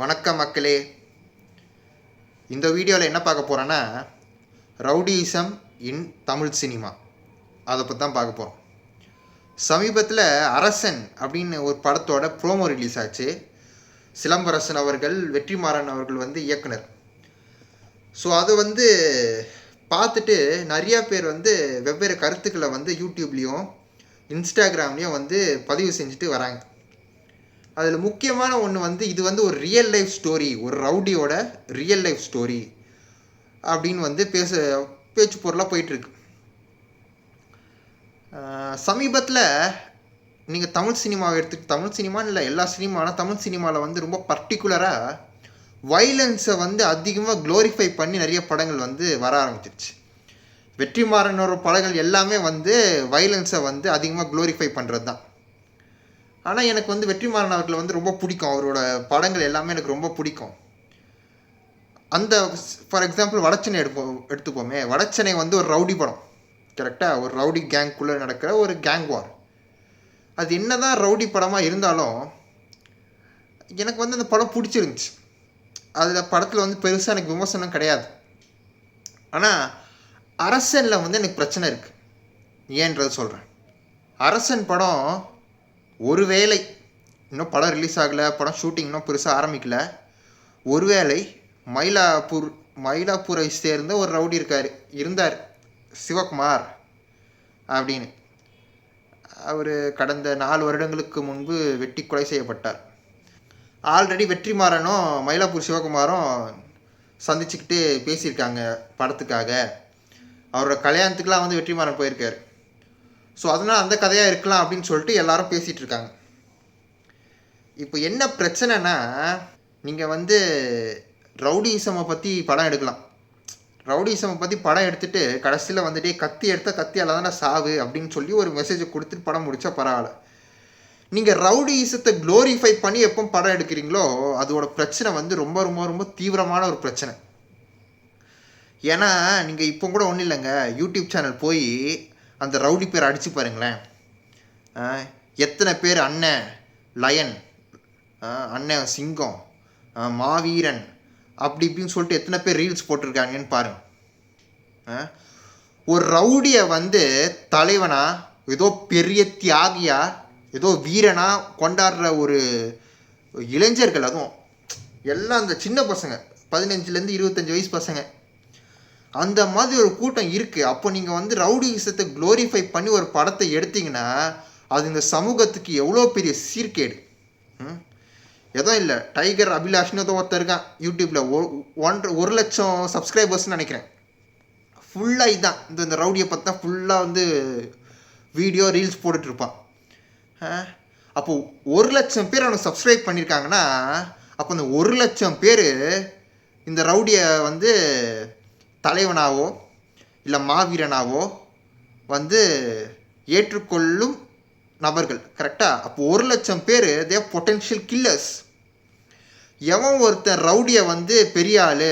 வணக்கம் மக்களே. இந்த வீடியோவில் என்ன பார்க்க போகிறேன்னா ரவுடிசம் இன் தமிழ் சினிமா. அதை பற்றி தான் பார்க்க போகிறோம் சமீபத்தில் அரசன் அப்படின்னு ஒரு படத்தோட ப்ரோமோ ரிலீஸ் ஆச்சு. சிலம்பரசன் அவர்கள் வெற்றிமாறன் அவர்கள் வந்து இயக்குனர். ஸோ அது வந்து பார்த்துட்டு நிறையா பேர் வந்து வெவ்வேறு கருத்துக்களை வந்து யூடியூப்லேயும் இன்ஸ்டாகிராம்லேயும் வந்து பதிவு செஞ்சுட்டு வராங்க. அதில் முக்கியமான ஒன்று வந்து இது வந்து ஒரு ரியல் லைஃப் ஸ்டோரி ஒரு ரவுடியோட ரியல் லைஃப் ஸ்டோரி அப்படின்னு வந்து பேச பேச்சு பொருளாக போயிட்டுருக்கு. சமீபத்தில் நீங்கள் தமிழ் சினிமாவை எடுத்து தமிழ் சினிமான்னு இல்லை எல்லா சினிமானா தமிழ் சினிமாவில் வந்து ரொம்ப பர்டிகுலராக வைலன்ஸை வந்து அதிகமாக க்ளோரிஃபை பண்ணி நிறைய படங்கள் வந்து வர ஆரம்பிச்சிருச்சு. வெற்றிமாறனோட படங்கள் எல்லாமே வந்து வைலன்ஸை வந்து அதிகமாக க்ளோரிஃபை பண்ணுறது தான் ஆனால் எனக்கு வந்து வெற்றிமாறன் அவர்களை வந்து ரொம்ப பிடிக்கும். அவரோட படங்கள் எல்லாமே எனக்கு ரொம்ப பிடிக்கும். அந்த ஃபார் எக்ஸாம்பிள் வடச்சனை எடுப்போம் எடுத்துப்போமே. வடச்சனை வந்து ஒரு ரவுடி படம். கரெக்டாக ஒரு ரவுடி கேங்குள்ளே நடக்கிற ஒரு கேங் வார் அது என்ன தான் ரவுடி படமாக இருந்தாலும் எனக்கு வந்து அந்த படம் பிடிச்சிருந்துச்சு. அதில் படத்தில் வந்து பெருசாக எனக்கு விமர்சனம் கிடையாது. ஆனால் அரசனில் வந்து எனக்கு பிரச்சனை இருக்குது ஏன்றது சொல்கிறேன் அரசன் படம் ஒருவேளை இன்னும் படம் ரிலீஸ் ஆகலை படம் ஷூட்டிங் இன்னும் பெருசாக ஆரம்பிக்கல. ஒருவேளை மயிலாப்பூர் மயிலாப்பூரை சேர்ந்த ஒரு ரவுடி இருக்கார் இருந்தார் சிவகுமார் அப்படின்னு. அவர் கடந்த நாலு வருடங்களுக்கு முன்பு வெட்டி கொலை செய்யப்பட்டார். ஆல்ரெடி வெற்றிமாறனும் மயிலாப்பூர் சிவகுமாரும் சந்திச்சுக்கிட்டு பேசியிருக்காங்க படத்துக்காக. அவரோட கல்யாணத்துக்குலாம் வந்து வெற்றிமாறன் போயிருக்காரு. ஸோ அதனால் அந்த கதையாக இருக்கலாம் அப்படின்னு சொல்லிட்டு எல்லாரும் பேசிகிட்டு இருக்காங்க. இப்போ என்ன பிரச்சனைனா நீங்கள் வந்து ரவுடிசமை பற்றி படம் எடுக்கலாம். ரவுடிசமை பற்றி படம் எடுத்துட்டு கடைசியில் வந்துட்டு கத்தி எடுத்தால் கத்தியால் தானே சாவு அப்படின்னு சொல்லி ஒரு மெசேஜை கொடுத்துட்டு படம் முடித்தா பரவாயில்ல. நீங்கள் ரவுடிசத்தை க்ளோரிஃபை பண்ணி எப்போ படம் எடுக்கிறீங்களோ அதோட பிரச்சனை வந்து ரொம்ப ரொம்ப ரொம்ப தீவிரமான ஒரு பிரச்சனை. ஏன்னா நீங்கள் இப்போ கூட ஒன்றும் இல்லைங்க. யூடியூப் சேனல் போய் அந்த ரவுடி பேர் அடித்து பாருங்களேன். எத்தனை பேர் அண்ணன் லயன் அண்ணன் சிங்கம் மாவீரன் அப்படி இப்படின்னு சொல்லிட்டு எத்தனை பேர் ரீல்ஸ் போட்டிருக்காங்கன்னு பாருங்க. ஒரு ரவுடியை வந்து தலைவனா ஏதோ பெரிய தியாகியா ஏதோ வீரனா கொண்டாடுற ஒரு இளைஞர்கள் அதுவும் எல்லாம் அந்த சின்ன பசங்க பதினஞ்சுலேருந்து இருபத்தஞ்சி வயசு பசங்க அந்த மாதிரி ஒரு கூட்டம் இருக்குது அப்போ நீங்கள் வந்து ரவுடிசத்தை க்ளோரிஃபை பண்ணி ஒரு படத்தை எடுத்தீங்கன்னா அது இந்த சமூகத்துக்கு எவ்வளோ பெரிய சீர்கேடு? ஏதோ இல்லை. டைகர் அபிலாஷ்னு ஏதோ ஒருத்தர் இருக்கான் யூடியூப்பில் ஒன்றரை ஒரு லட்சம் சப்ஸ்கிரைபர்ஸ்னு நினைக்கிறேன். ஃபுல்லாக இதுதான் இந்த இந்த ரவுடியை பார்த்தா ஃபுல்லாக வந்து வீடியோ ரீல்ஸ் போட்டுட்ருப்பான் அப்போது ஒரு லட்சம் பேர் அவனுக்கு சப்ஸ்கிரைப் பண்ணியிருக்காங்கன்னா அப்போ இந்த ஒரு லட்சம் பேர் இந்த ரவுடியை வந்து தலைவனாவோ இல்லை மாவீரனாவோ வந்து ஏற்றுக்கொள்ளும் நபர்கள். கரெக்டாக அப்போ ஒரு லட்சம் பேர் தே பொட்டென்ஷியல் கில்லர்ஸ் எவன் ஒருத்தன் ரவுடியை வந்து பெரிய ஆள்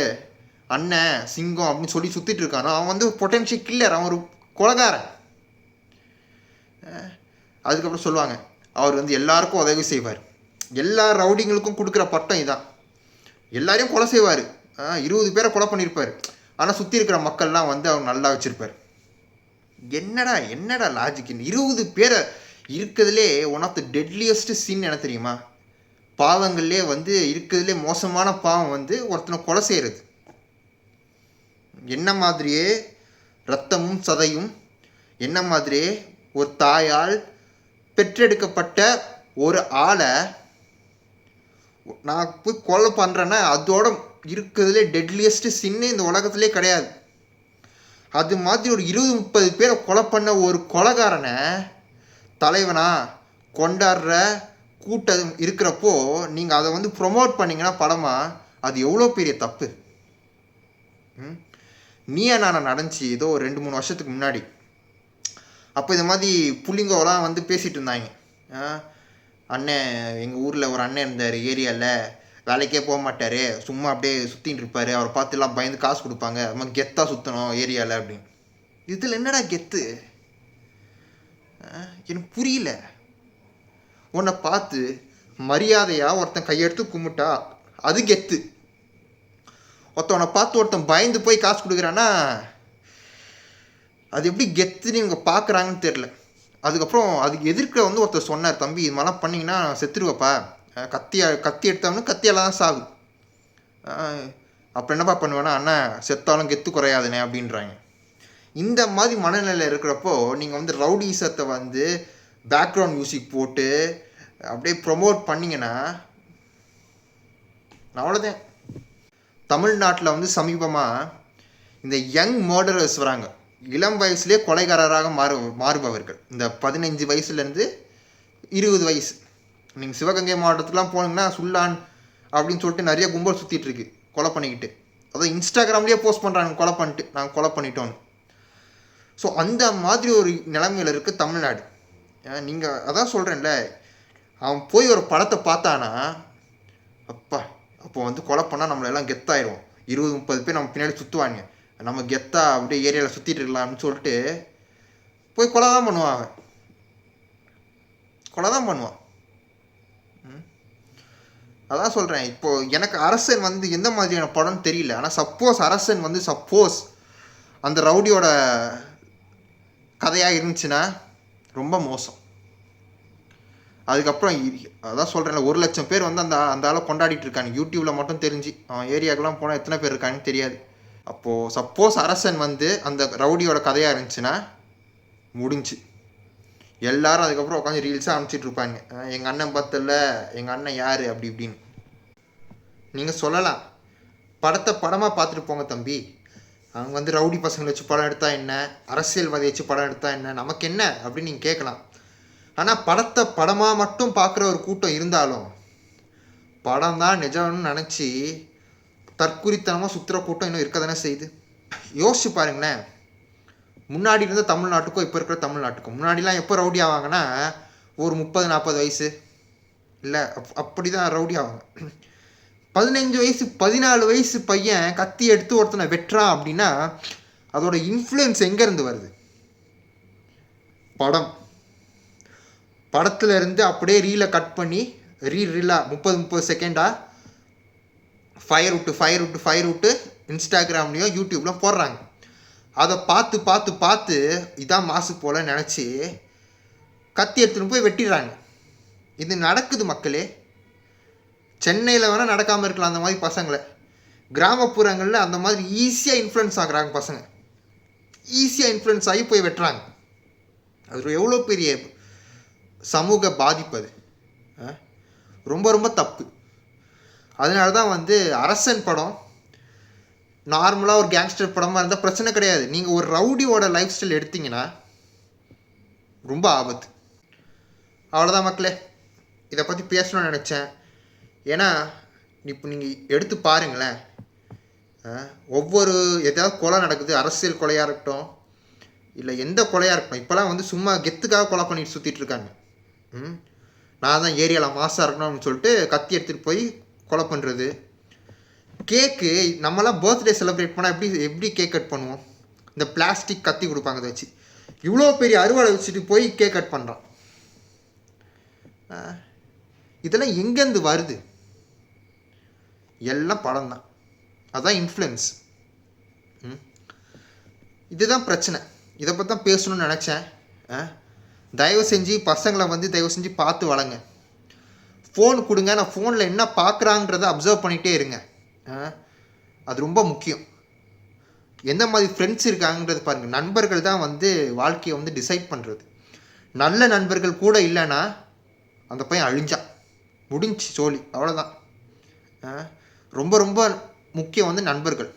அண்ணன் சிங்கம் அப்படின்னு சொல்லி சுற்றிட்டு இருக்கானோ அவன் வந்து பொட்டென்ஷியல் கில்லர் அவன் ஒரு கொலகாரன். அதுக்கப்புறம் சொல்லுவாங்க அவர் வந்து எல்லாருக்கும் உதவி செய்வார். எல்லா ரவுடிங்களுக்கும் கொடுக்குற பட்டம் இதான். எல்லாரையும் கொலை செய்வார். இருபது பேரை கொலை பண்ணியிருப்பார். ஆனால் சுற்றி இருக்கிற மக்கள்லாம் வந்து அவர் நல்லா வச்சுருப்பார். என்னடா என்னடா லாஜிக் இருபது பேரை இருக்கிறதுலே one of the deadliest scene என்ன தெரியுமா? பாவங்கள்லே வந்து இருக்கிறதுலே மோசமான பாவம் வந்து ஒருத்தனை கொலை செய்கிறது என்ன மாதிரியே ரத்தமும் சதையும் என்ன மாதிரியே ஒரு தாயால் பெற்றெடுக்கப்பட்ட ஒரு ஆளை நான் போய் கொலை பண்ணுறேன்னா அதோட இருக்கிறதுலே டெட்லியஸ்ட் சின்னு இந்த உலகத்திலே கிடையாது. அது மாதிரி ஒரு இருபது முப்பது பேரை கொலை பண்ண ஒரு கொலைகாரனை தலைவனா கொண்டாடுற கூட்டம் இருக்கிறப்போ நீங்கள் அதை வந்து ப்ரொமோட் பண்ணிங்கன்னா படமாக அது எவ்வளோ பெரிய தப்பு? நீயா நான் நடந்துச்சு ஏதோ ஒரு ரெண்டு மூணு வருஷத்துக்கு முன்னாடி. அப்போ இது மாதிரி புள்ளிங்கோலாம் வந்து பேசிகிட்டு இருந்தாங்க. அண்ணன் எங்கள் ஊரில் ஒரு அண்ணன் இருந்தார் ஏரியாவில் வேலைக்கே போக மாட்டார். சும்மா அப்படியே சுற்றின்னு இருப்பார். அவரை பார்த்துலாம் பயந்து காசு கொடுப்பாங்க. நம்ம கெத்தாக சுற்றணும் ஏரியாவில் அப்படின்னு. இதில் என்னடா கெத்து? எனக்கு புரியல. உன்னை பார்த்து மரியாதையாக ஒருத்தன் கையெடுத்து கும்பிட்டா அது கெத்து. ஒருத்தவனை பார்த்து ஒருத்தன் பயந்து போய் காசு கொடுக்குறான்னா அது எப்படி கெத்துன்னு இவங்க பார்க்குறாங்கன்னு தெரில அதுக்கப்புறம் அதுக்கு எதிர்க்க வந்து ஒருத்தர் சொன்னார் தம்பி இது மாதிரிலாம் பண்ணிங்கன்னா செத்துருவப்பா. கத்தி கத்தி எடுத்தவனு கத்தியால் தான் சாகு அப்போ என்னப்பா பண்ணுவேன்னா அண்ணா செத்தாலும் கெத்து குறையாதுனே அப்படின்றாங்க. இந்த மாதிரி மனநிலையில் இருக்கிறப்போ நீங்கள் வந்து ரவுடிசத்தை வந்து பேக்ரவுண்ட் மியூசிக் போட்டு அப்படியே ப்ரொமோட் பண்ணிங்கன்னா அவ்வளோதான் தமிழ்நாட்டில் வந்து சமீபமாக இந்த யங் மர்டரர்ஸ் வராங்க. இளம் வயசுலேயே கொலைகாரராக மாறு மாறுபவர்கள். இந்த பதினஞ்சு வயசுலேருந்து இருபது வயசு நீங்கள் சிவகங்கை மாவட்டத்துலலாம் போனீங்கன்னா சுல்லான் அப்படின்னு சொல்லிட்டு நிறைய கும்பல் சுற்றிட்டு இருக்கு. கொலை பண்ணிக்கிட்டு. அதான் இன்ஸ்டாகிராம்லேயே போஸ்ட் பண்ணுறாங்க கொலை பண்ணிட்டு. நாங்கள் கொலை பண்ணிட்டோன்னு ஸோ அந்த மாதிரி ஒரு நிலைமையில் இருக்குது தமிழ்நாடு. நீங்கள் அதான் சொல்கிறேன்ல அவன் போய் ஒரு படத்தை பார்த்தானா அப்பா அப்போ வந்து கொலை பண்ணால் நம்மள எல்லாம் கெத்தாயிரும் இருபது முப்பது பேர் நம்ம பின்னாடி சுற்றுவாங்க நம்ம கெத்தா அப்படியே ஏரியாவில் சுற்றிட்டு இருக்கலாம்னு சொல்லிட்டு போய் கொலை தான் பண்ணுவான் அவன். கொலை தான் பண்ணுவான். அதான் சொல்கிறேன் இப்போ எனக்கு அரசன் வந்து எந்த மாதிரியான படம்னு தெரியல. ஆனால் சப்போஸ் அரசன் வந்து சப்போஸ் அந்த ரவுடியோட கதையாக இருந்துச்சுன்னா ரொம்ப மோசம். அதுக்கப்புறம் அதான் சொல்கிறேன் ஒரு லட்சம் பேர் வந்து அந்த அந்த ஆளை கொண்டாடிட்டு இருக்காங்க. யூடியூப்பில் மட்டும் தெரிஞ்சு அவன் ஏரியாக்கெல்லாம் போனால் எத்தனை பேர் இருக்கான்னு தெரியாது. அப்போது சப்போஸ் அரசன் வந்து அந்த ரவுடியோட கதையாக இருந்துச்சுன்னா முடிஞ்சு. எல்லாரும் அதுக்கப்புறம் உட்காந்து ரீல்ஸாக அனுப்பிச்சிட்டு இருப்பாங்க. எங்கள் அண்ணன் பார்த்தல எங்கள் அண்ணன் யார்? அப்படி இப்படின்னு. நீங்கள் சொல்லலாம். படத்தை படமாக பார்த்துட்டு போங்க தம்பி. அவங்க வந்து ரவுடி பசங்களை வச்சு படம் எடுத்தால் என்ன? அரசியல்வாதி வச்சு படம் எடுத்தால் என்ன? நமக்கு என்ன? அப்படின்னு நீங்கள் கேட்கலாம். ஆனால் படத்தை படமாக மட்டும் பார்க்குற ஒரு கூட்டம் இருந்தாலும் படம் தான் நிஜம்னு நினச்சி தற்குறித்தனமாக சுற்றுற கூட்டம் இன்னும் இருக்க தானே செய்யுது. யோசிச்சு பாருங்களேன். முன்னாடி இருந்த தமிழ்நாட்டுக்கும் இப்போ இருக்கிற தமிழ்நாட்டுக்கும் முன்னாடிலாம் எப்போ ரவுடி ஆவாங்கன்னா ஒரு முப்பது நாற்பது வயசு. இல்லை அப் அப்படி தான் ரவுடி ஆவாங்க. பதினஞ்சு வயசு பதினாலு வயசு பையன் கத்தி எடுத்து ஒருத்தனை வெட்டுறான் அப்படின்னா அதோட இன்ஃப்ளூயன்ஸ் எங்கேருந்து வருது? படம். படத்துல இருந்து அப்படியே ரீலை கட் பண்ணி ரீ ரீலாக முப்பது முப்பது செகண்டா ஃபயர் விட்டு ஃபயர் விட்டு ஃபயர் விட்டு இன்ஸ்டாகிராம்லேயோ யூடியூப்லாம் போடுறாங்க. அதை பார்த்து பார்த்து பார்த்து இதான் மாசு போல நினச்சி கத்தி எடுத்துன்னு போய் வெட்டிடுறாங்க. இது நடக்குது மக்களே. சென்னையில் வேணால் நடக்காமல் இருக்கலாம் அந்த மாதிரி பசங்களை. கிராமப்புறங்களில் அந்த மாதிரி ஈஸியாக இன்ஃப்ளூயன்ஸ் ஆகுறாங்க பசங்க. ஈஸியாக இன்ஃப்ளூயன்ஸ் ஆகி போய் வெட்டுறாங்க. அது எவ்வளோ பெரிய சமூக பாதிப்பு அது. ஆ? ரொம்ப ரொம்ப தப்பு. அதனால தான் வந்து அரசன் படம் நார்மலாக ஒரு கேங்ஸ்டர் படமாக இருந்தால் பிரச்சனை கிடையாது. நீங்கள் ஒரு ரவுடியோட லைஃப் ஸ்டைல் எடுத்தீங்கன்னா ரொம்ப ஆபத்து. அவ்வளோதான் மக்களே. இதை பற்றி பேசணும்னு நினச்சேன். ஏன்னா இப்போ நீங்கள் எடுத்து பாருங்களேன். ஆ, ஒவ்வொரு எதாவது கொலை நடக்குது அரசியல் கொலையாக இருக்கட்டும் இல்லை எந்த கொலையாக இருக்கட்டும் இப்போலாம் வந்து சும்மா கெத்துக்காக கொலை பண்ணிட்டு சுற்றிட்டு இருக்காங்க. ம் நான் தான் ஏரியாவில் மாசாக இருக்கணும்னு சொல்லிட்டு கத்தி எடுத்துகிட்டு போய் கொலை பண்ணுறது கேக்கு நம்மலாம் பர்த்டே செலிப்ரேட் பண்ணால் எப்படி எப்படி கேக் கட் பண்ணுவோம்? இந்த பிளாஸ்டிக் கத்தி கொடுப்பாங்க அதை வச்சு. இவ்வளோ பெரிய அறுவடை வச்சுட்டு போய் கேக் கட் பண்ணுறான் இதெல்லாம் எங்கேருந்து வருது? எல்லாம் படம் தான் அதுதான் இன்ஃப்ளூயன்ஸ் இதுதான் பிரச்சனை. இதை பற்றி தான் பேசணும்னு நினச்சேன். ஆ? தயவு செஞ்சு பசங்களை வந்து தயவு செஞ்சு பார்த்து வளங்க ஃபோன் கொடுங்க. நான் ஃபோனில் என்ன பார்க்குறாங்கிறத அப்சர்வ் பண்ணிகிட்டே இருங்க. ஆ? அது ரொம்ப முக்கியம். எந்த மாதிரி ஃப்ரெண்ட்ஸ் இருக்காங்கன்றது பாருங்கள் நண்பர்கள் தான் வந்து வாழ்க்கையை வந்து டிசைட் பண்ணுறது நல்ல நண்பர்கள் கூட இல்லைன்னா அந்த பையன் அழிஞ்சான். முடிஞ்சு சோழி. அவ்வளோதான் ஆ? ரொம்ப ரொம்ப முக்கியம் வந்து நண்பர்கள்.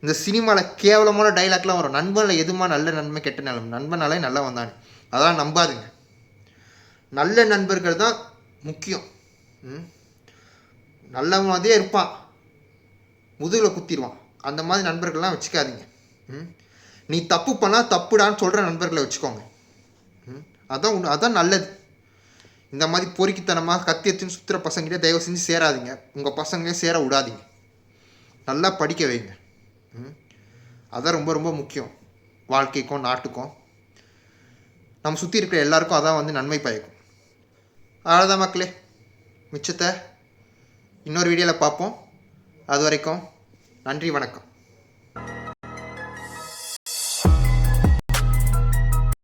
இந்த சினிமாவில் கேவலமான டைலாக்லாம் வரும். நண்பனில் எதுமா நல்ல நன்மை கெட்ட நிலம் நண்பனாலே நல்லா வந்தானே. அதெல்லாம் நம்பாதுங்க. நல்ல நண்பர்கள் தான் முக்கியம். ம்? நல்ல மாதிரியே இருப்பான். முதுகில் குத்திடுவான். அந்த மாதிரி நண்பர்கள்லாம் வச்சுக்காதீங்க. ம்? நீ தப்பு பண்ணால் தப்புடான்னு சொல்கிற நண்பர்களை வச்சுக்கோங்க. அதான் அதான் நல்லது. இந்த மாதிரி பொறுக்கித்தனமாக கத்தி எடுத்துன்னு சுற்றுற பசங்கிட்ட தயவு செஞ்சு சேராதிங்க. உங்கள் பசங்களையும் சேர விடாதீங்க. நல்லா படிக்க வைங்க. ம்? அதான் ரொம்ப ரொம்ப முக்கியம். வாழ்க்கைக்கும் நாட்டுக்கும். நம்ம சுற்றி இருக்கிற எல்லாருக்கும் அதான் வந்து நன்மை பயக்கும். அவ்வளோதான் மக்களே. மிச்சத்தை இன்னொரு வீடியோவில் பார்ப்போம். அது வரைக்கும் நன்றி வணக்கம்.